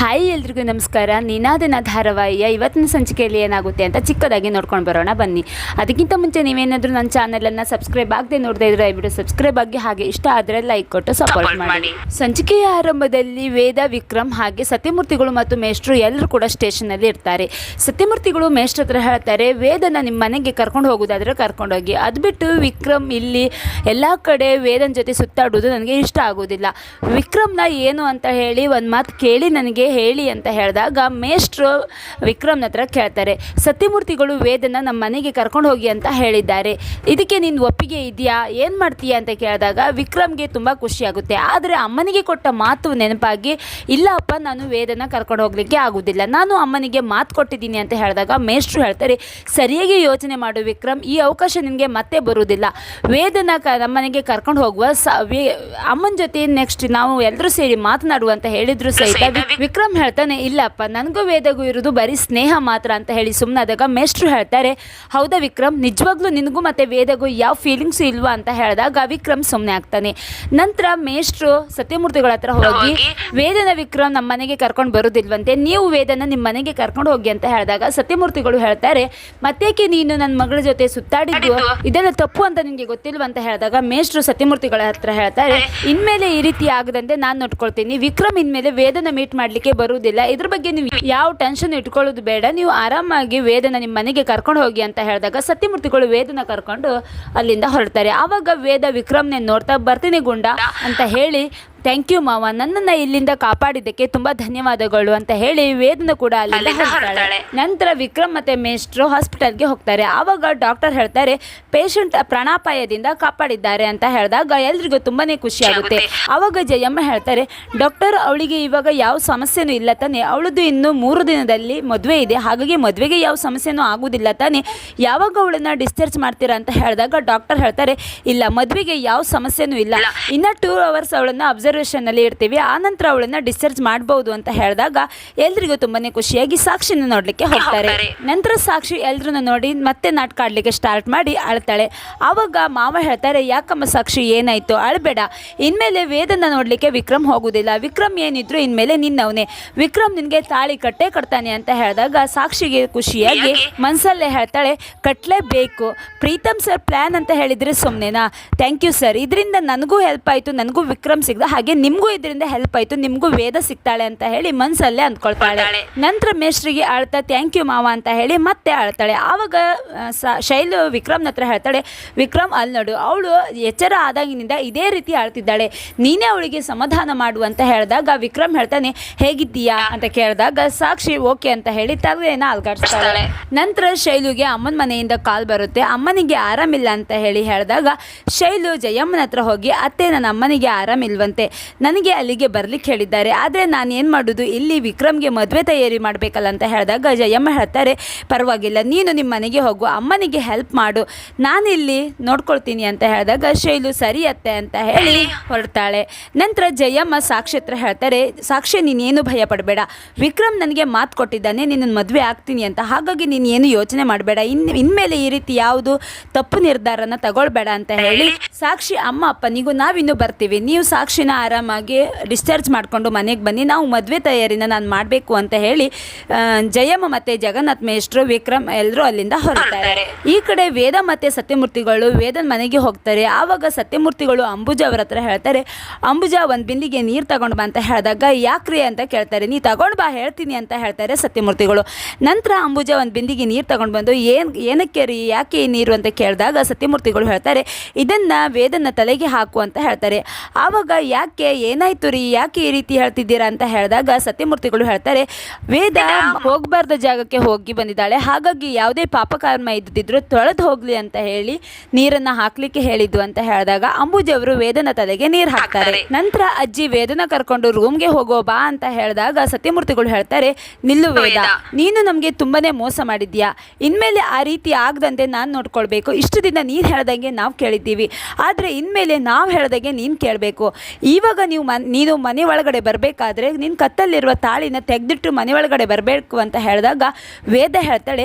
Hi ಎಲ್ರಿಗೂ ನಮಸ್ಕಾರ. ನಿನಾದನ ಧಾರಾವಾಹಿಯ ಇವತ್ತಿನ ಸಂಚಿಕೆಯಲ್ಲಿ ಏನಾಗುತ್ತೆ ಅಂತ ಚಿಕ್ಕದಾಗಿ ನೋಡ್ಕೊಂಡು ಬರೋಣ ಬನ್ನಿ. ಅದಕ್ಕಿಂತ ಮುಂಚೆ ನೀವೇನಾದರೂ ನನ್ನ ಚಾನಲನ್ನು ಸಬ್ಸ್ಕ್ರೈಬ್ ಆಗದೆ ನೋಡದೆ ಇದ್ರೆ ದಯವಿಟ್ಟು ಸಬ್ಸ್ಕ್ರೈಬ್ ಆಗಿ ಹಾಗೆ ಇಷ್ಟ ಆದರೆ ಲೈಕ್ ಕೊಟ್ಟು ಸಪೋರ್ಟ್ ಮಾಡಿ. ಸಂಚಿಕೆಯ ಆರಂಭದಲ್ಲಿ ವೇದ ವಿಕ್ರಮ್ ಹಾಗೆ ಸತ್ಯಮೂರ್ತಿಗಳು ಮತ್ತು ಮೇಷ್ಟ್ರು ಎಲ್ಲರೂ ಕೂಡ ಸ್ಟೇಷನಲ್ಲಿ ಇರ್ತಾರೆ. ಸತ್ಯಮೂರ್ತಿಗಳು ಮೇಷ್ಟ್ರ ಹತ್ರ ಹೇಳ್ತಾರೆ ವೇದನ ನಿಮ್ಮ ಮನೆಗೆ ಕರ್ಕೊಂಡು ಹೋಗೋದಾದರೆ ಕರ್ಕೊಂಡೋಗಿ ಅದು ಬಿಟ್ಟು ವಿಕ್ರಮ್ ಇಲ್ಲಿ ಎಲ್ಲ ಕಡೆ ವೇದನ ಜೊತೆ ಸುತ್ತಾಡೋದು ನನಗೆ ಇಷ್ಟ ಆಗೋದಿಲ್ಲ. ವಿಕ್ರಮ್ನ ಏನು ಅಂತ ಹೇಳಿ ಒಂದು ಮಾತು ಕೇಳಿ ನನಗೆ ಹೇಳಿ ಅಂತ ಹೇಳಿದಾಗ ಮೇಷ್ಟ್ರು ವಿಕ್ರಮ್ನ ಹತ್ರ ಕೇಳ್ತಾರೆ ಸತ್ಯಮೂರ್ತಿಗಳು ವೇದನ ನಮ್ಮ ಮನೆಗೆ ಕರ್ಕೊಂಡು ಹೋಗಿ ಅಂತ ಹೇಳಿದ್ದಾರೆ. ಇದಕ್ಕೆ ನಿನ್ನ ಒಪ್ಪಿಗೆ ಇದೆಯಾ? ಏನು ಮಾಡ್ತೀಯಾ? ಅಂತ ಕೇಳಿದಾಗ ವಿಕ್ರಮ್ಗೆ ತುಂಬ ಖುಷಿಯಾಗುತ್ತೆ ಆದರೆ ಅಮ್ಮನಿಗೆ ಕೊಟ್ಟ ಮಾತು ನೆನಪಾಗಿ ಇಲ್ಲ ಅಪ್ಪ ನಾನು ವೇದನ ಕರ್ಕೊಂಡು ಹೋಗಲಿಕ್ಕೆ ಆಗೋದಿಲ್ಲ. ನಾನು ಅಮ್ಮನಿಗೆ ಮಾತು ಕೊಟ್ಟಿದ್ದೀನಿ ಅಂತ ಹೇಳಿದಾಗ ಮೇಷ್ಟ್ರು ಹೇಳ್ತಾರೆ ಸರಿಯಾಗಿ ಯೋಚನೆ ಮಾಡು ವಿಕ್ರಮ್. ಈ ಅವಕಾಶ ನಿನಗೆ ಮತ್ತೆ ಬರುವುದಿಲ್ಲ. ವೇದನ ಕ ನಮ್ಮನೆಗೆ ಕರ್ಕೊಂಡು ಹೋಗುವ ಸ ವೇ- ಅಮ್ಮನ ಜೊತೆ ನೆಕ್ಸ್ಟ್ ನಾವು ಎಲ್ಲರೂ ಸೇರಿ ಮಾತನಾಡುವ ಅಂತ ಹೇಳಿದ್ರು ಸಹಿತ ವಿ- ವಿಕ್ರಮ್ ಹೇಳ್ತಾನೆ ಇಲ್ಲಪ್ಪ ನನಗೂ ವೇದಗೂ ಇರೋದು ಬರೀ ಸ್ನೇಹ ಮಾತ್ರ ಅಂತ ಹೇಳಿ ಸುಮ್ಮನಾದಾಗ ಮೇಷ್ಟ್ರು ಹೇಳ್ತಾರೆ ಹೌದಾ ವಿಕ್ರಮ್ ನಿಜವಾಗ್ಲೂ ನಿನಗೂ ಮತ್ತೆ ವೇದಗೂ ಯಾವ ಫೀಲಿಂಗ್ಸ್ ಇಲ್ವಾ ಅಂತ ಹೇಳಿದಾಗ ವಿಕ್ರಮ್ ಸುಮ್ಮನೆ ಆಗ್ತಾನೆ. ನಂತರ ಮೇಷ್ಟ್ರು ಸತ್ಯಮೂರ್ತಿಗಳ ಹತ್ರ ಹೋಗಿ ವೇದನ ವಿಕ್ರಮ್ ನಮ್ಮ ಮನೆಗೆ ಕರ್ಕೊಂಡು ಬರೋದಿಲ್ವಂತೆ ನೀವು ವೇದನ ನಿಮ್ಮ ಮನೆಗೆ ಕರ್ಕೊಂಡು ಹೋಗಿ ಅಂತ ಹೇಳಿದಾಗ ಸತ್ಯಮೂರ್ತಿಗಳು ಹೇಳ್ತಾರೆ ಮತ್ತೇಕೆ ನೀನು ನನ್ನ ಮಗಳ ಜೊತೆ ಸುತ್ತಾಡಿದ್ದು? ಇದೆಲ್ಲ ತಪ್ಪು ಅಂತ ನಿಮಗೆ ಗೊತ್ತಿಲ್ವಾ ಅಂತ ಹೇಳಿದಾಗ ಮೇಷ್ಟ್ರು ಸತ್ಯಮೂರ್ತಿಗಳ ಹತ್ರ ಹೇಳ್ತಾರೆ ಇನ್ಮೇಲೆ ಈ ರೀತಿ ಆಗದಂತೆ ನಾನು ನೋಡ್ಕೊಳ್ತೀನಿ ವಿಕ್ರಮ್ ಇನ್ಮೇಲೆ ವೇದನ ಮೀಟ್ ಮಾಡ್ಲಿಕ್ಕೆ ಬರುವುದಿಲ್ಲ. ಇದ್ರ ಬಗ್ಗೆ ನೀವು ಯಾವ ಟೆನ್ಷನ್ ಇಟ್ಕೊಳ್ಳೋದು ಬೇಡ. ನೀವು ಆರಾಮಾಗಿ ವೇದನ ನಿಮ್ಮ ಮನೆಗೆ ಕರ್ಕೊಂಡು ಹೋಗಿ ಅಂತ ಹೇಳಿದಾಗ ಸತ್ಯಮೂರ್ತಿಗಳು ವೇದನ ಕರ್ಕೊಂಡು ಅಲ್ಲಿಂದ ಹೊರಡ್ತಾರೆ. ಆವಾಗ ವೇದ ವಿಕ್ರಮ್ನೇ ನೋಡ್ತಾ, ಬರ್ತೀನಿ ಗುಂಡ ಅಂತ ಹೇಳಿ ಥ್ಯಾಂಕ್ ಯು ಮಾವ. ನನ್ನನ್ನು ಇಲ್ಲಿಂದ ಕಾಪಾಡಿದ್ದಕ್ಕೆ ತುಂಬಾ ಧನ್ಯವಾದಗಳು ಅಂತ ಹೇಳಿ ವೇದನ ಕೂಡ ಅಲ್ಲಿ ನಂತರ ವಿಕ್ರಮ್ ಮತ್ತೆ ಮೇಷ್ಟ್ರು ಹಾಸ್ಪಿಟಲ್ಗೆ ಹೋಗ್ತಾರೆ. ಆವಾಗ ಡಾಕ್ಟರ್ ಹೇಳ್ತಾರೆ ಪೇಷಂಟ್ ಪ್ರಾಣಾಪಾಯದಿಂದ ಕಾಪಾಡಿದ್ದಾರೆ ಅಂತ ಹೇಳಿದಾಗ ಎಲ್ರಿಗೂ ತುಂಬಾನೇ ಖುಷಿ ಆಗುತ್ತೆ. ಆವಾಗ ಜಯಮ್ಮ ಹೇಳ್ತಾರೆ ಡಾಕ್ಟರ್ ಅವಳಿಗೆ ಇವಾಗ ಯಾವ ಸಮಸ್ಯೆನೂ ಇಲ್ಲ ತಾನೆ. ಅವಳದು ಇನ್ನು ಮೂರು ದಿನದಲ್ಲಿ ಮದುವೆ ಇದೆ. ಹಾಗಾಗಿ ಮದುವೆಗೆ ಯಾವ ಸಮಸ್ಯೆನೂ ಆಗೋದಿಲ್ಲ ತಾನೆ. ಯಾವಾಗ ಅವಳನ್ನ ಡಿಸ್ಚಾರ್ಜ್ ಮಾಡ್ತೀರಾ ಅಂತ ಹೇಳಿದಾಗ ಡಾಕ್ಟರ್ ಹೇಳ್ತಾರೆ ಇಲ್ಲ ಮದುವೆಗೆ ಯಾವ ಸಮಸ್ಯೆನೂ ಇಲ್ಲ. ಇನ್ನ ಟೂ ಅವರ್ಸ್ ಅವಳನ್ನ ಅಬ್ಸರ್ವೇಷನ್ ಅಲ್ಲಿ ಇರ್ತೀವಿ. ಆ ನಂತರ ಅವಳನ್ನ ಡಿಸ್ಚಾರ್ಜ್ ಮಾಡಬಹುದು ಅಂತ ಹೇಳಿದಾಗ ಎಲ್ರಿಗೂ ತುಂಬಾನೇ ಖುಷಿಯಾಗಿ ಸಾಕ್ಷಿನ ನೋಡ್ಲಿಕ್ಕೆ ಹೋಗ್ತಾರೆ. ನಂತರ ಸಾಕ್ಷಿ ಎಲ್ರನ್ನ ನೋಡಿ ಮತ್ತೆ ನಾಟಕ ಆಡ್ಲಿಕ್ಕೆ ಸ್ಟಾರ್ಟ್ ಮಾಡಿ ಅಳ್ತಾಳೆ. ಆವಾಗ ಮಾವ ಹೇಳ್ತಾರೆ ಯಾಕಮ್ಮ ಸಾಕ್ಷಿ ಏನಾಯ್ತು? ಅಳ್ಬೇಡ. ಇನ್ಮೇಲೆ ವೇದನ ನೋಡ್ಲಿಕ್ಕೆ ವಿಕ್ರಮ್ ಹೋಗುದಿಲ್ಲ. ವಿಕ್ರಮ್ ಏನಿದ್ರು ಇನ್ಮೇಲೆ ನಿನ್ನವನೇ. ವಿಕ್ರಮ್ ನಿನ್ಗೆ ತಾಳಿ ಕಟ್ಟೆ ಕಟ್ತಾನೆ ಅಂತ ಹೇಳಿದಾಗ ಸಾಕ್ಷಿಗೆ ಖುಷಿಯಾಗಿ ಮನ್ಸಲ್ಲೇ ಹೇಳ್ತಾಳೆ ಕಟ್ಟಲೇಬೇಕು ಪ್ರೀತಮ್ ಸರ್ ಪ್ಲಾನ್ ಅಂತ ಹೇಳಿದ್ರೆ ಸುಮ್ಮನೆನಾ ಥ್ಯಾಂಕ್ ಯು ಸರ್ ಇದರಿಂದ ನನಗೂ ಹೆಲ್ಪ್ ಆಯಿತು. ನನಗೂ ವಿಕ್ರಮ್ ಸಿಗ್ದ ಹಾಗೆ ನಿಮಗೂ ಇದರಿಂದ ಹೆಲ್ಪ್ ಆಯಿತು ನಿಮಗೂ ವೇದ ಸಿಗ್ತಾಳೆ ಅಂತ ಹೇಳಿ ಮನಸ್ಸಲ್ಲೇ ಅಂದ್ಕೊಳ್ತಾಳೆ. ನಂತರ ಮೇಷ್ಟ್ರಿಗೆ ಆಳ್ತಾ ಥ್ಯಾಂಕ್ ಯು ಮಾವ ಅಂತ ಹೇಳಿ ಮತ್ತೆ ಆಳ್ತಾಳೆ. ಆವಾಗ ಸ- ಶೈಲು ವಿಕ್ರಮ್ನ ಹತ್ರ ಹೇಳ್ತಾಳೆ ವಿಕ್ರಮ್ ಅಲ್ಲಿ ನೋಡು ಅವಳು ಎಚ್ಚರ ಆದಾಗಿನಿಂದ ಇದೇ ರೀತಿ ಆಳ್ತಿದ್ದಾಳೆ. ನೀನೇ ಅವಳಿಗೆ ಸಮಾಧಾನ ಮಾಡು ಅಂತ ಹೇಳಿದಾಗ ವಿಕ್ರಮ್ ಹೇಳ್ತಾನೆ ಹೇಗಿದ್ದೀಯಾ? ಅಂತ ಕೇಳಿದಾಗ ಸಾಕ್ಷಿ ಓಕೆ ಅಂತ ಹೇಳಿ ತಲೆನ ಅಲ್ಗಾಡಿಸ್ತಾಳೆ. ನಂತರ ಶೈಲುಗೆ ಅಮ್ಮನ ಮನೆಯಿಂದ ಕಾಲ್ ಬರುತ್ತೆ ಅಮ್ಮನಿಗೆ ಆರಾಮಿಲ್ಲ ಅಂತ ಹೇಳಿ ಹೇಳಿದಾಗ ಶೈಲು ಜಯಮ್ಮನ ಹತ್ರ ಹೋಗಿ ಅತ್ತೆ ನನ್ನ ಅಮ್ಮನಿಗೆ ಆರಾಮಿಲ್ವಂತೆ. ನನಗೆ ಅಲ್ಲಿಗೆ ಬರ್ಲಿಕ್ಕೆ ಹೇಳಿದ್ದಾರೆ. ಆದರೆ ನಾನು ಏನು ಮಾಡೋದು? ಇಲ್ಲಿ ವಿಕ್ರಮ್ಗೆ ಮದುವೆ ತಯಾರಿ ಮಾಡಬೇಕಲ್ಲ ಅಂತ ಹೇಳಿದಾಗ ಜಯಮ್ಮ ಹೇಳ್ತಾರೆ, ಪರವಾಗಿಲ್ಲ, ನೀನು ನಿಮ್ಮ ಮನೆಗೆ ಹೋಗು, ಅಮ್ಮನಿಗೆ ಹೆಲ್ಪ್ ಮಾಡು. ನಾನಿಲ್ಲಿ ನೋಡ್ಕೊಳ್ತೀನಿ ಅಂತ ಹೇಳಿದಾಗ ಶೈಲು, ಸರಿ ಅತ್ತೆ ಅಂತ ಹೇಳಿ ಹೊರಡ್ತಾಳೆ. ನಂತರ ಜಯಮ್ಮ ಸಾಕ್ಷಿ ಹತ್ರ ಹೇಳ್ತಾರೆ, ಸಾಕ್ಷಿ ನೀನೇನು ಭಯ ಪಡಬೇಡ ವಿಕ್ರಮ್ ನನಗೆ ಮಾತು ಕೊಟ್ಟಿದ್ದಾನೆ ನಿನ್ನ ಮದುವೆ ಆಗ್ತೀನಿ ಅಂತ. ಹಾಗಾಗಿ ನೀನು ಏನು ಯೋಚನೆ ಮಾಡಬೇಡ. ಇನ್, ಇನ್ಮೇಲೆ ಈ ರೀತಿ ಯಾವುದು ತಪ್ಪು ನಿರ್ಧಾರನ ತಗೊಳ್ಬೇಡ ಅಂತ ಹೇಳಿ ಸಾಕ್ಷಿ ಅಮ್ಮ ಅಪ್ಪನಿಗೂ ನಾವಿನ್ನೂ ಬರ್ತೀವಿ. ನೀವು ಸಾಕ್ಷಿನ ಆರಾಮಾಗಿ ಡಿಸ್ಚಾರ್ಜ್ ಮಾಡಿಕೊಂಡು ಮನೆಗೆ ಬನ್ನಿ. ನಾವು ಮದುವೆ ತಯಾರಿನ ನಾನು ಮಾಡಬೇಕು ಅಂತ ಹೇಳಿ ಜಯಮ್ಮ ಮತ್ತು ಜಗನ್ನಾಥ್ ಮೇಷ್ಟ್ರು ವಿಕ್ರಮ್ ಎಲ್ಲರೂ ಅಲ್ಲಿಂದ ಹೊರಡ್ತಾರೆ. ಈ ಕಡೆ ವೇದ ಮತ್ತು ಸತ್ಯಮೂರ್ತಿಗಳು ವೇದನ ಮನೆಗೆ ಹೋಗ್ತಾರೆ. ಆವಾಗ ಸತ್ಯಮೂರ್ತಿಗಳು ಅಂಬುಜ ಅವರ ಹತ್ರ ಹೇಳ್ತಾರೆ ಅಂಬುಜ ಒಂದು ಬಿಂದಿಗೆ ನೀರು ತಗೊಂಡು ಬಾ ಅಂತ ಹೇಳಿದಾಗ ಯಾಕ್ರಿ ಅಂತ ಕೇಳ್ತಾರೆ. ನೀ ತಗೊಂಡು ಬಾ ಹೇಳ್ತೀನಿ ಅಂತ ಹೇಳ್ತಾರೆ ಸತ್ಯಮೂರ್ತಿಗಳು. ನಂತರ ಅಂಬುಜ ಒಂದು ಬಿಂದಿಗೆ ನೀರು ತಗೊಂಡು ಬಂದು ಏನು ಏನಕ್ಕೆ ರೀ? ಯಾಕೆ ಈ ನೀರು? ಅಂತ ಕೇಳಿದಾಗ ಸತ್ಯಮೂರ್ತಿಗಳು ಹೇಳ್ತಾರೆ ಇದನ್ನು ವೇದನ ತಲೆಗೆ ಹಾಕು ಅಂತ ಹೇಳ್ತಾರೆ. ಆವಾಗ ಯಾಕೆ ಏನಾಯ್ತು ರೀ? ಯಾಕೆ ಈ ರೀತಿ ಹೇಳ್ತಿದ್ದೀರಾ ಅಂತ ಹೇಳಿದಾಗ ಸತ್ಯಮೂರ್ತಿಗಳು ಹೇಳ್ತಾರೆ ವೇದ ಹೋಗಬಾರ್ದ ಜಾಗಕ್ಕೆ ಹೋಗಿ ಬಂದಿದ್ದಾಳೆ. ಹಾಗಾಗಿ ಯಾವುದೇ ಪಾಪಕರ್ಮ ಇದ್ದಿದ್ರು ತೊಳೆದು ಹೋಗ್ಲಿ ಅಂತ ಹೇಳಿ ನೀರನ್ನ ಹಾಕ್ಲಿಕ್ಕೆ ಹೇಳಿದ್ದು ಅಂತ ಹೇಳಿದಾಗ ಅಂಬುಜವರು ವೇದನ ತಲೆಗೆ ನೀರು ಹಾಕ್ತಾರೆ. ನಂತರ ಅಜ್ಜಿ ವೇದನ ಕರ್ಕೊಂಡು ರೂಮ್ಗೆ ಹೋಗೋ ಬಾ ಅಂತ ಹೇಳಿದಾಗ ಸತ್ಯಮೂರ್ತಿಗಳು ಹೇಳ್ತಾರೆ ನಿಲ್ಲು ವೇದ. ನೀನು ನಮಗೆ ತುಂಬಾನೇ ಮೋಸ ಮಾಡಿದ್ಯಾ? ಇನ್ಮೇಲೆ ಆ ರೀತಿ ಆಗದಂತೆ ನಾನು ನೋಡ್ಕೊಳ್ಬೇಕು. ಇಷ್ಟು ದಿನ ನೀನು ಹೇಳ್ದಂಗೆ ನಾವು ಕೇಳಿದ್ದೀವಿ. ಆದರೆ ಇನ್ಮೇಲೆ ನಾವು ಹೇಳ್ದಂಗೆ ನೀನು ಕೇಳಬೇಕು. ಇವಾಗ ನೀವು ಮನ್, ನೀನು ಮನೆ ಒಳಗಡೆ ಬರಬೇಕಾದ್ರೆ ನಿನ್ನ ಕತ್ತಲ್ಲಿರುವ ತಾಳಿನ ತೆಗೆದಿಟ್ಟು ಮನೆ ಒಳಗಡೆ ಬರಬೇಕು ಅಂತ ಹೇಳಿದಾಗ ವೇದ ಹೇಳ್ತಾಳೆ,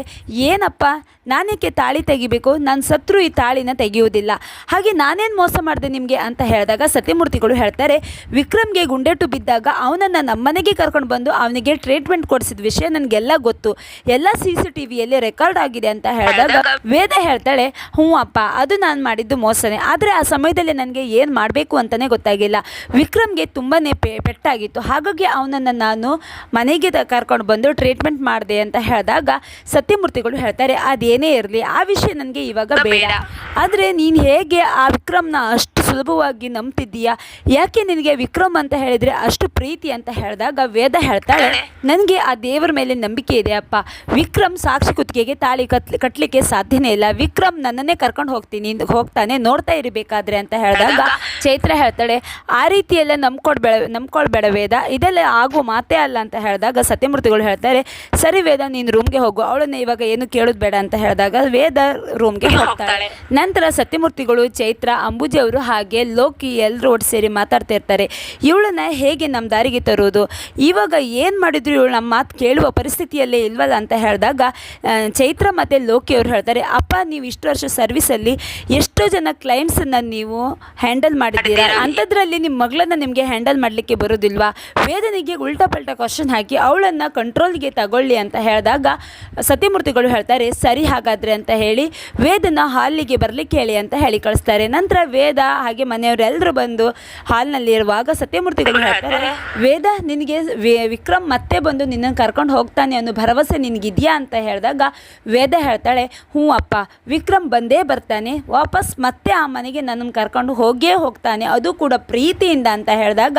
ಏನಪ್ಪ ನಾನೇಕೆ ತಾಳಿ ತೆಗಿಬೇಕು? ನಾನು ಸತ್ರು ಈ ತಾಳಿನ ತೆಗೆಯುವುದಿಲ್ಲ. ಹಾಗೆ ನಾನೇನು ಮೋಸ ಮಾಡಿದೆ ನಿಮಗೆ ಅಂತ ಹೇಳಿದಾಗ ಸತ್ಯಮೂರ್ತಿಗಳು ಹೇಳ್ತಾರೆ, ವಿಕ್ರಮ್ಗೆ ಗುಂಡೆಟು ಬಿದ್ದಾಗ ಅವನನ್ನು ನಮ್ಮನೆಗೆ ಕರ್ಕೊಂಡು ಬಂದು ಅವನಿಗೆ ಟ್ರೀಟ್ಮೆಂಟ್ ಕೊಡಿಸಿದ ವಿಷಯ ನನಗೆಲ್ಲ ಗೊತ್ತು. ಎಲ್ಲ ಸಿ ಸಿ ಟಿ ವಿಯಲ್ಲಿ ರೆಕಾರ್ಡ್ ಆಗಿದೆ ಅಂತ ಹೇಳಿದಾಗ ವೇದ ಹೇಳ್ತಾಳೆ, ಹ್ಞೂ ಅಪ್ಪ, ಅದು ನಾನು ಮಾಡಿದ್ದು ಮೋಸನೇ. ಆದರೆ ಆ ಸಮಯದಲ್ಲಿ ನನಗೆ ಏನು ಮಾಡಬೇಕು ಅಂತಲೇ ಗೊತ್ತಾಗಿಲ್ಲ. ವಿಕ್ರಮ್ಗೆ ತುಂಬಾ ಪೆ, ಪೆಟ್ಟಾಗಿತ್ತು. ಹಾಗಾಗಿ ಅವನನ್ನು ನಾನು ಮನೆಗೆ ಕರ್ಕೊಂಡು ಬಂದು ಟ್ರೀಟ್ಮೆಂಟ್ ಮಾಡಿದೆ ಅಂತ ಹೇಳಿದಾಗ ಸತ್ಯಮೂರ್ತಿಗಳು ಹೇಳ್ತಾರೆ ಅದೇನೇ ಇರಲಿ ಆ ವಿಷಯ ನನಗೆ ಇವಾಗ ಬೇಡ. ಆದರೆ ನೀನು ಹೇಗೆ ಆ ವಿಕ್ರಮ್ನ ಅಷ್ಟು ಸುಲಭವಾಗಿ ನಂಬ್ತಿದ್ದೀಯಾ? ಯಾಕೆ ನಿನಗೆ ವಿಕ್ರಮ್ ಅಂತ ಹೇಳಿದರೆ ಅಷ್ಟು ಪ್ರೀತಿ ಅಂತ ಹೇಳಿದಾಗ ವೇದ ಹೇಳ್ತಾಳೆ, ನನಗೆ ಆ ದೇವರ ಮೇಲೆ ನಂಬಿಕೆ ಇದೆ ಅಪ್ಪ. ವಿಕ್ರಮ್ ಸಾಕ್ಷಿ ಕುತ್ತಿಗೆಗೆ ತಾಳಿ ಕತ್ ಕಟ್ಟಲಿಕ್ಕೆ ಸಾಧ್ಯನೇ ಇಲ್ಲ. ವಿಕ್ರಮ್ ನನ್ನನ್ನೇ ಕರ್ಕೊಂಡು ಹೋಗ್ತೀನಿ, ಹೋಗ್ತಾನೆ ನೋಡ್ತಾ ಇರಬೇಕಾದ್ರೆ ಅಂತ ಹೇಳಿದಾಗ ಚೈತ್ರ ಹೇಳ್ತಾಳೆ, ಆ ರೀತಿಯೆಲ್ಲ ನಂಬ್ಕೊಡ್ಬೇಡ ನಂಬ್ಕೊಳ್ಬೇಡ ವೇದ. ಇದೆಲ್ಲ ಆಗುವ ಮಾತೇ ಅಲ್ಲ ಅಂತ ಹೇಳಿದಾಗ ಸತ್ಯಮೂರ್ತಿಗಳು ಹೇಳ್ತಾರೆ, ಸರಿ ವೇದ, ನೀನು ರೂಮ್ಗೆ ಹೋಗು. ಅವಳನ್ನ ಇವಾಗ ಏನು ಕೇಳೋದು ಬೇಡ ಅಂತ ಹೇಳಿದಾಗ ವೇದ ರೂಮ್ಗೆ ಹೋಗ್ತಾಳೆ. ನಂತರ ಸತ್ಯಮೂರ್ತಿಗಳು ಚೈತ್ರ ಅಂಬುಜಿ ಅವರು ಹಾಗೆ ಲೋಕಿ ಎಲ್ಲರೂ ಒಟ್ಟು ಸೇರಿ ಮಾತಾಡ್ತಾ ಇರ್ತಾರೆ. ಇವಳನ್ನ ಹೇಗೆ ನಮ್ಮ ದಾರಿಗೆ ತರೋದು? ಇವಾಗ ಏನು ಮಾಡಿದ್ರು ಇವಳು ನಮ್ಮ ಮಾತು ಕೇಳುವ ಪರಿಸ್ಥಿತಿಯಲ್ಲೇ ಇಲ್ವಲ್ಲ ಅಂತ ಹೇಳಿದಾಗ ಚೈತ್ರ ಮತ್ತು ಲೋಕಿ ಅವರು ಹೇಳ್ತಾರೆ ಅಪ್ಪ ನೀವು ಇಷ್ಟು ವರ್ಷ ಸರ್ವಿಸಲ್ಲಿ ಎಷ್ಟೋ ಜನ ಕ್ಲೈಂಟ್ಸನ್ನು ನೀವು ಹ್ಯಾಂಡಲ್ ಮಾಡಿದ್ದೀರಾ? ಅಂಥದ್ರಲ್ಲಿ ನಿಮ್ಮ ಮಗಳನ್ನ ನಿಮಗೆ ಹ್ಯಾಂಡಲ್ ಮಾಡಲಿಕ್ಕೆ ಬರೋದಿಲ್ವಾ? ವೇದನೆಗೆ ಉಲ್ಟಾ ಪಲ್ಟಾ ಕ್ವಶನ್ ಹಾಕಿ ಅವಳನ್ನು ಕಂಟ್ರೋಲ್ಗೆ ತಗೊಳ್ಳಿ ಅಂತ ಹೇಳಿದಾಗ ಸತ್ಯಮೂರ್ತಿಗಳು ಹೇಳ್ತಾರೆ ಸರಿ ಹಾಗಾದ್ರೆ ಅಂತ ಹೇಳಿ ವೇದನ ಹಾಲಿಗೆ ಬರಲಿಕ್ಕೆ ಹೇಳಿ ಅಂತ ಹೇಳಿ ಕಳಿಸ್ತಾರೆ. ನಂತರ ವೇದ ಹಾಗೆ ಮನೆಯವರೆಲ್ಲರೂ ಬಂದು ಹಾಲ್ನಲ್ಲಿ ಇರುವಾಗ ಸತ್ಯಮೂರ್ತಿಗಳು ಹೇಳ್ತಾರೆ ವೇದ ನಿನಗೆ ವಿಕ್ರಮ್ ಮತ್ತೆ ಬಂದು ನಿನ್ನನ್ನು ಕರ್ಕೊಂಡು ಹೋಗ್ತಾನೆ ಅನ್ನೋ ಭರವಸೆ ನಿನಗಿದೆಯಾ ಅಂತ ಹೇಳಿದಾಗ ವೇದ ಹೇಳ್ತಾಳೆ ಹ್ಞೂ ಅಪ್ಪ ವಿಕ್ರಮ್ ಬಂದೇ ಬರ್ತಾನೆ ವಾಪಸ್ ಮತ್ತೆ ಆ ಮನೆಗೆ ನನ್ನನ್ನು ಕರ್ಕೊಂಡು ಹೋಗೇ ಹೋಗ್ತಾನೆ ಅದು ಕೂಡ ಪ್ರೀತಿಯಿಂದ ಅಂತ ಹೇಳಿದಾಗ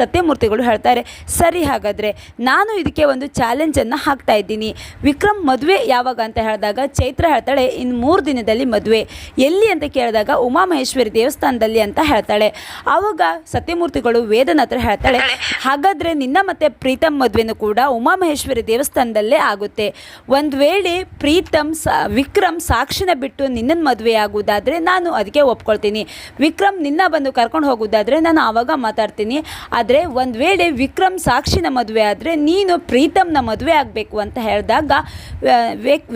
ಸತ್ಯಮೂರ್ತಿಗಳು ಹೇಳ್ತಾರೆ ಸರಿ ಹಾಗಾದರೆ ನಾನು ಇದಕ್ಕೆ ಒಂದು ಚಾಲೆಂಜನ್ನು ಹಾಕ್ತಾ ಇದ್ದೀನಿ. ವಿಕ್ರಮ್ ಮದುವೆ ಯಾವಾಗ ಅಂತ ಹೇಳಿದಾಗ ಚೈತ್ರ ಹೇಳ್ತಾಳೆ ಇನ್ನು ಮೂರು ದಿನದಲ್ಲಿ ಮದುವೆ. ಎಲ್ಲಿ ಅಂತ ಕೇಳಿದಾಗ ಉಮಾಮಹೇಶ್ವರಿ ದೇವಸ್ಥಾನದಲ್ಲಿ ಅಂತ ಹೇಳ್ತಾಳೆ. ಆವಾಗ ಸತ್ಯಮೂರ್ತಿಗಳು ವೇದನ ಹತ್ರ ಹೇಳ್ತಾಳೆ, ಹಾಗಾದರೆ ನಿನ್ನ ಮತ್ತೆ ಪ್ರೀತಮ್ ಮದುವೆನೂ ಕೂಡ ಉಮಾಮಹೇಶ್ವರಿ ದೇವಸ್ಥಾನದಲ್ಲೇ ಆಗುತ್ತೆ. ಒಂದು ವೇಳೆ ಪ್ರೀತಮ್ ಸಾ ವಿಕ್ರಮ್ ಸಾಕ್ಷಿನ ಬಿಟ್ಟು ನಿನ್ನನ್ನು ಮದುವೆ ಆಗುವುದಾದರೆ ನಾನು ಅದಕ್ಕೆ ಒಪ್ಕೊಳ್ತೀನಿ. ವಿಕ್ರಮ್ ನಿನ್ನ ಬಂದು ಕರ್ಕೊಂಡು ಹೋಗೋದಾದರೆ ನಾನು ಆವಾಗ ಮಾತಾಡ್ತೀನಿ. ಆದರೆ ಒಂದು ವೇಳೆ ವಿಕ್ರಮ್ ಸಾಕ್ಷಿನ ಮದುವೆ ಆದರೆ ನೀನು ಪ್ರೀತಮ್ನ ಮದುವೆ ಆಗಬೇಕು ಅಂತ ಹೇಳಿದಾಗ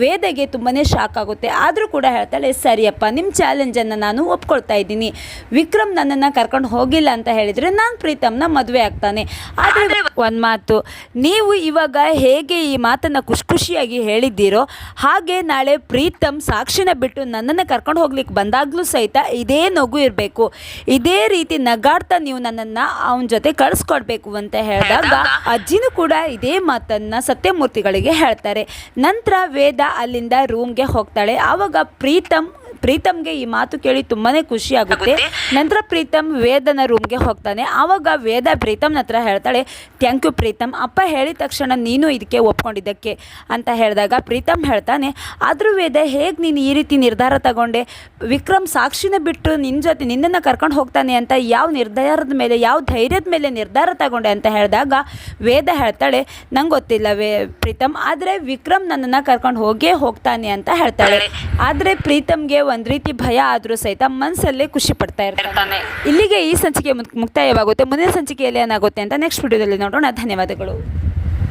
ವೇದಗೆ ತುಂಬಾ ಶಾಕ್ ಆಗುತ್ತೆ. ಆದರೂ ಕೂಡ ಹೇಳ್ತಾಳೆ, ಸರಿಯಪ್ಪ ನಿಮ್ಮ ಚಾಲೆಂಜನ್ನು ನಾನು ಒಪ್ಕೊಳ್ತಾ ಇದ್ದೀನಿ. ವಿಕ್ರಮ್ ನನ್ನನ್ನು ಕರ್ಕೊಂಡು ಹೋಗಿಲ್ಲ ಅಂತ ಹೇಳಿದರೆ ನಾನು ಪ್ರೀತಮ್ನ ಮದುವೆ ಆಗ್ತಾನೆ. ಆದರೆ ಒಂದು ಮಾತು ನೀವು ಇವಾಗ ಹೇಗೆ ಈ ಮಾತನ್ನು ಖುಷಿ ಖುಷಿಯಾಗಿ ಹೇಳಿದ್ದೀರೋ ಹಾಗೆ ನಾಳೆ ಪ್ರೀತಮ್ ಸಾಕ್ಷಿನ ಬಿಟ್ಟು ನನ್ನನ್ನು ಕರ್ಕೊಂಡು ಹೋಗ್ಲಿಕ್ಕೆ ಬಂದಾಗಲೂ ಸಹಿತ ಇದೇ ನಗು ಇರಬೇಕು. ಇದೇ ರೀತಿ ನಗಾಡ್ತಾ ನೀವು ನನ್ನನ್ನು ಅವನ ಜೊತೆ ಕಳಿಸ್ಕೊಡ್ಬೇಕು ಅಂತ ಹೇಳಿದಾಗ ಅಜ್ಜಿನೂ ಕೂಡ ಇದೇ ಮಾತನ್ನು ಸತ್ಯಮೂರ್ತಿಗಳಿಗೆ ಹೇಳ್ತಾರೆ. ನಂತರ ವೇದ ಅಲ್ಲಿಂದ ರೂಮ್ಗೆ ಹೋಗ್ತಾಳೆ. ಆವಾಗ ಪ್ರೀತಮ್ ಪ್ರೀತಮ್ಗೆ ಈ ಮಾತು ಕೇಳಿ ತುಂಬಾನೇ ಖುಷಿ ಆಗುತ್ತೆ. ನಂತರ ಪ್ರೀತಮ್ ವೇದನ ರೂಮ್ಗೆ ಹೋಗ್ತಾನೆ. ಆವಾಗ ವೇದ ಪ್ರೀತಮ್ನ ಹತ್ರ ಹೇಳ್ತಾಳೆ ಥ್ಯಾಂಕ್ ಯು ಪ್ರೀತಮ್. ಅಪ್ಪ ಹೇಳಿದ ತಕ್ಷಣ ನೀನು ಇದಕ್ಕೆ ಒಪ್ಕೊಂಡಿದ್ದಕ್ಕೆ ಅಂತ ಹೇಳಿದಾಗ ಪ್ರೀತಮ್ ಹೇಳ್ತಾನೆ ಆದರೂ ವೇದ ಹೇಗೆ ನೀನು ಈ ರೀತಿ ನಿರ್ಧಾರ ತಗೊಂಡೆ? ವಿಕ್ರಮ್ ಸಾಕ್ಷಿನ ಬಿಟ್ಟು ನಿನ್ನ ಜೊತೆ ನಿನ್ನನ್ನು ಕರ್ಕೊಂಡು ಹೋಗ್ತಾನೆ ಅಂತ ಯಾವ ನಿರ್ಧಾರದ ಮೇಲೆ ಯಾವ ಧೈರ್ಯದ ಮೇಲೆ ನಿರ್ಧಾರ ತಗೊಂಡೆ ಅಂತ ಹೇಳಿದಾಗ ವೇದ ಹೇಳ್ತಾಳೆ ನಂಗೆ ಗೊತ್ತಿಲ್ಲ ವೇ ಪ್ರೀತಮ್. ಆದರೆ ವಿಕ್ರಮ್ ನನ್ನನ್ನು ಕರ್ಕೊಂಡು ಹೋಗೇ ಹೋಗ್ತಾನೆ ಅಂತ ಹೇಳ್ತಾಳೆ. ಆದರೆ ಪ್ರೀತಮ್ಗೆ ಒಂದು ರೀತಿ ಭಯ ಆದರೂ ಸಹಿತ ಮನಸ್ಸಲ್ಲೇ ಖುಷಿ ಪಡ್ತಾ ಇರ್ತಾನೆ. ಇಲ್ಲಿಗೆ ಈ ಸಂಚಿಕೆ ಮುಕ್- ಮುಕ್ತಾಯವಾಗುತ್ತೆ. ಮುಂದಿನ ಸಂಚಿಕೆಯಲ್ಲಿ ಏನಾಗುತ್ತೆ ಅಂತ ನೆಕ್ಸ್ಟ್ ವಿಡಿಯೋದಲ್ಲಿ ನೋಡೋಣ. ಧನ್ಯವಾದಗಳು.